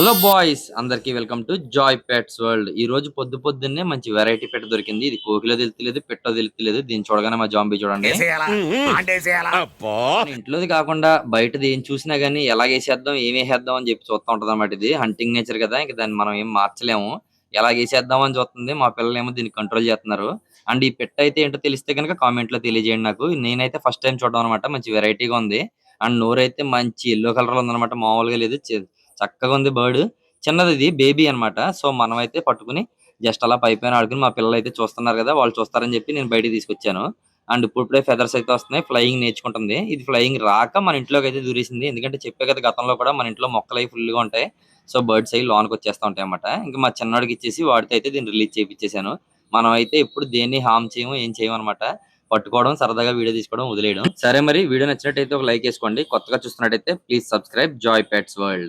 Hello boys అందరికి welcome to Joy Pets World. ఈ రోజు పొద్దు పొద్దున్నే మంచి వెరైటీ పెట్ట దొరికింది. ఇది కోకిలో తెలుతలేదు పెట్టో తెలుతలేదు దీన్ని చూడగానే మా జాంబీ చూడండి. ఇంట్లోది కాకుండా బయటది ఏం చూసినా గానీ ఎలా వేసేద్దాం ఏం వేసేద్దాం అని చెప్పి చూస్తూ ఉంటది అన్నమాట ఇది. హంటింగ్ నేచర్ కదా ఇంకా దాన్ని మనం ఏం మార్చలేము. ఎలా వేసేద్దాం అని చూస్తుంది మా పిల్లలు ఏమో దీన్ని కంట్రోల్ చేస్తున్నారు. అండ్ ఈ పెట్ట అయితే ఏంటో తెలిస్తే కనుక కామెంట్లో తెలియజేయండి నాకు. నేనైతే ఫస్ట్ టైం చూడడం అనమాట మంచి వెరైటీగా ఉంది. అండ్ నోరైతే మంచి ఎల్లో కలర్లో ఉందన్నమాట మామూలుగా లేదు. చ- చక్కగా ఉంది బర్డ్. చిన్నది ఇది బేబీ అన్నమాట. సో మనం అయితే పట్టుకుని జస్ట్ అలా పై పైన ఆడుకుని మా పిల్లలు అయితే చూస్తున్నారు కదా వాళ్ళు చూస్తారని చెప్పి నేను బయటికి తీసుకొచ్చాను. అండ్ ఇప్పుడే ఫెదర్స్ అయితే వస్తున్నాయి ఫ్లయింగ్ నేర్చుకుంటుంది. ఇది ఫ్లయింగ్ రాక మన ఇంట్లోకి అయితే దూరేసింది. ఎందుకంటే చెప్పే కదా గతంలో కూడా మన ఇంట్లో మొక్కలు అవి ఫుల్గా ఉంటాయి. సో బర్డ్స్ అవి లోన్కి వచ్చేస్తా ఉంటాయి అన్నమాట. ఇంకా మా చిన్నవాడికి ఇచ్చేసి వాడితే అయితే దీన్ని రిలీజ్ చేయించేసాను మనం అయితే ఎప్పుడు దేన్ని హామ్ చేయము ఏం చేయము అనమాట పట్టుకోవడం సరదాగా వీడియో తీసుకోవడం వదిలేయడం. సరే మరి వీడియో నచ్చినట్టయితే ఒక లైక్ వేసుకోండి. కొత్తగా చూస్తున్నట్టయితే please subscribe Joy Pets World.